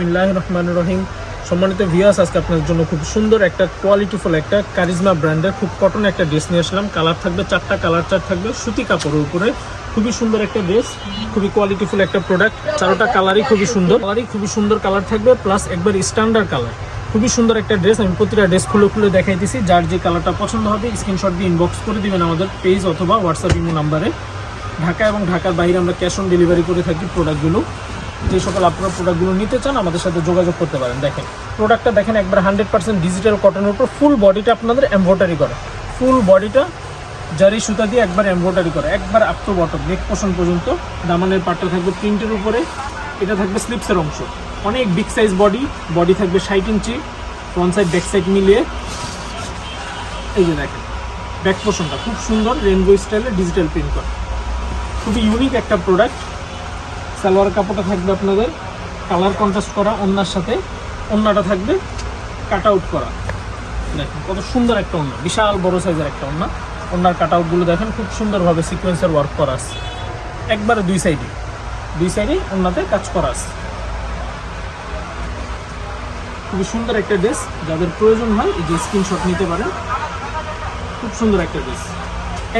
বিসমিল্লাহ রহমান রহিম। সম্মানিত ভিয়াস আজকে আপনার জন্য খুব সুন্দর একটা কোয়ালিটিফুল একটা কারিজমা ব্র্যান্ডের খুব কটন একটা ড্রেস নিয়ে আসলাম। কালার থাকবে, চারটা কালার চার থাকবে, সুতি কাপড়ের উপরে। খুবই সুন্দর একটা ড্রেস খুবই কোয়ালিটিফুল একটা প্রোডাক্ট চারোটা কালারই খুবই সুন্দর। কালারই খুবই সুন্দর কালার থাকবে প্লাস একবার স্ট্যান্ডার্ড কালার খুবই সুন্দর একটা ড্রেস আমি প্রতিটা ড্রেস খুলে খুলে দেখাইতেছি। যার যে কালারটা পছন্দ হবে স্ক্রিনশট দিয়ে ইনবক্স করে দিবেন আমাদের পেজ অথবা হোয়াটসঅ্যাপ ইমো নাম্বারে ঢাকা এবং ঢাকার বাইরে আমরা ক্যাশ অন ডেলিভারি করে থাকি প্রোডাক্টগুলো যে সকল আপনারা প্রোডাক্টগুলো নিতে চান, আমাদের সাথে যোগাযোগ করতে পারেন। দেখেন প্রোডাক্টটা দেখেন একবার হান্ড্রেড পার্সেন্ট ডিজিটাল কটনের উপর ফুল বডিটা আপনাদের এমব্রয়ডারি করে। ফুল বডিটা জারি সুতা দিয়ে একবার এমব্রয়ডারি করে। একবার আপ টু বটম নেক পোষণ পর্যন্ত। দামানের পাটটা থাকবে প্রিন্টের উপরে। এটা থাকবে স্লিপসের অংশ। অনেক বিগ সাইজ বডি বডি থাকবে ষাট inch. Front side back side মিলিয়ে। এই যে দেখেন ব্যাক পোষণটা খুব সুন্দর রেনবো স্টাইলে ডিজিটাল প্রিন্ট করা। খুবই ইউনিক একটা প্রোডাক্ট সালোয়ার কাপড়টা থাকবে আপনাদের, কালার কন্ট্রাস্ট করা অন্যার সাথে। অন্যটা থাকবে কাট আউট করা। দেখেন, কত সুন্দর একটা অন্য বিশাল বড় সাইজের একটা অন্য অন্যার কাট আউটগুলো দেখেন, খুব সুন্দরভাবে সিকোয়েন্সের ওয়ার্ক করা আছে। একবারে দুই সাইডে দুই সাইডে অন্যতে কাজ করা আছে। খুবই সুন্দর একটা ড্রেস যাদের প্রয়োজন হয়, এই যে স্ক্রিনশট নিতে পারেন। খুব সুন্দর একটা ড্রেস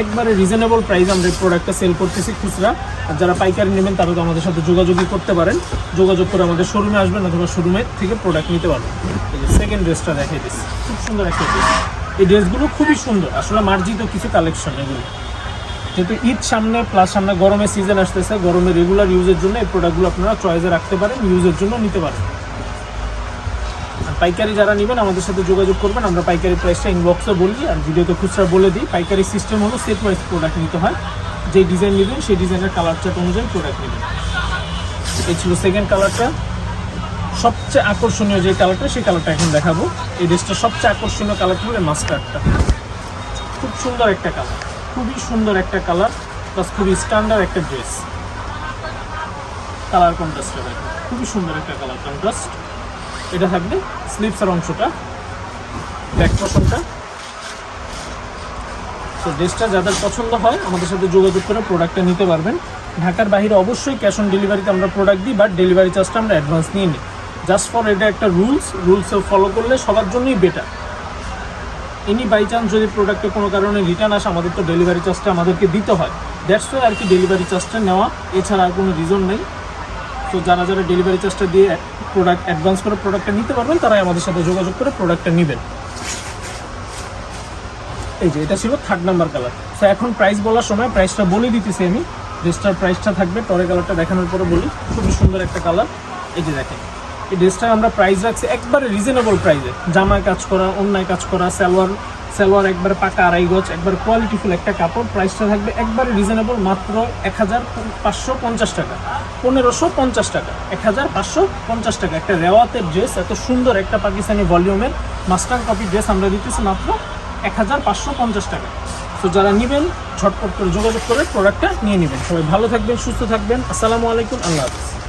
একবারে রিজনেবল প্রাইস আমরা প্রোডাক্টটা সেল করতেছি খুচরা। আর যারা পাইকারি নেবেন, তারা তো আমাদের সাথে যোগাযোগই করতে পারেন। যোগাযোগ করে আমাদের শোরুমে আসবেন অথবা শোরুমের থেকে প্রোডাক্ট নিতে পারবেন। সেকেন্ড ড্রেসটা দেখাই দিচ্ছি। খুব সুন্দর একটা ড্রেস এই ড্রেসগুলো খুবই সুন্দর। আসলে মার্জিত কিছু কালেকশন এগুলো। যেহেতু ঈদ সামনে প্লাস সামনে গরমের সিজন আসতেছে, গরমে রেগুলার ইউজের জন্য এই প্রোডাক্টগুলো আপনারা চয়েসে রাখতে পারেন ইউজের জন্য নিতে পারেন। আর পাইকারি যারা নেবেন আমাদের সাথে যোগাযোগ করবেন, আমরা পাইকারি প্রাইসটা ইনবক্সে বলি আর ভিডিওতে খুচরা বলে দিই। পাইকারি সিস্টেম হলো সেট ওয়াইজ প্রোডাক্ট নিতে হয়। যে ডিজাইন নেবেন সেই ডিজাইনের কালার চার্ট অনুযায়ী প্রোডাক্ট নেবেন। এই ছিল সেকেন্ড কালারটা সবচেয়ে আকর্ষণীয় যে কালারটা সেই কালারটা এখন দেখাবো। এই ড্রেসটা সবচেয়ে আকর্ষণীয় কালারটা হলো মাস্টার্ডটা খুব সুন্দর একটা কালার খুবই সুন্দর একটা কালার প্লাস খুবই স্ট্যান্ডার্ড একটা ড্রেস কালার কন্ট্রাস্টটা দেখো। খুবই সুন্দর একটা কালার কন্ট্রাস্ট এটা থাকবে স্লিপসের অংশটা ব্যাক পশনটা তো ড্রেসটা যাদের পছন্দ হয়, আমাদের সাথে যোগাযোগ করে প্রোডাক্টটা নিতে পারবেন। ঢাকার বাইরে অবশ্যই ক্যাশ অন ডেলিভারিতে আমরা প্রোডাক্ট দিই বাট ডেলিভারি চার্জটা আমরা অ্যাডভান্স নিয়ে নিই। জাস্ট ফর এটা একটা রুলস রুলসে ফলো করলে সবার জন্যই বেটার এনি বাই চান্স যদি প্রোডাক্টে কোনো কারণে রিটার্ন আসে, আমাদের তো ডেলিভারি চার্জটা আমাদেরকে দিতে হয়। দ্যাটস ওয়াই আর কি ডেলিভারি চার্জটা নেওয়া, এছাড়া আর কোনো রিজন নেই। তো যারা যারা ডেলিভারি চার্জটা দিয়ে প্রোডাক্ট অ্যাডভান্স করে প্রোডাক্টটা নিতে পারবেন, তারাই আমাদের সাথে যোগাযোগ করে প্রোডাক্টটা নেবেন। এই যে, এটা ছিল থার্ড নাম্বার কালার তো এখন প্রাইস বলার সময় প্রাইসটা বলে দিতেছি আমি। ড্রেসটার প্রাইসটা থাকবে টরে কালারটা দেখানোর পরে বলি। খুবই সুন্দর একটা কালার এই যে দেখেন। এই ড্রেসটা আমরা প্রাইস রাখছি একবারে রিজনেবল প্রাইসে জামায় কাজ করা, অন্যায় কাজ করা, সালোয়ার সালোয়ার একবার পাকা আড়াই গজ, একবার কোয়ালিটিফুল একটা কাপড় প্রাইসটা থাকবে একবারে রিজনেবল মাত্র এক হাজার পাঁচশো পঞ্চাশ টাকা। পনেরোশো পঞ্চাশ টাকা এক হাজার পাঁচশো পঞ্চাশ টাকা। একটা রেওয়াতের ড্রেস এত সুন্দর একটা পাকিস্তানি ভলিউমের মাস্টার কপি ড্রেস আমরা দিতেছি মাত্র এক হাজার পাঁচশো পঞ্চাশ টাকা। তো যারা নেবেন, ঝটপট করে যোগাযোগ করে প্রোডাক্টটা নিয়ে নেবেন। সবাই ভালো থাকবেন, সুস্থ থাকবেন। আসসালামু আলাইকুম, আল্লাহ হাফিজ।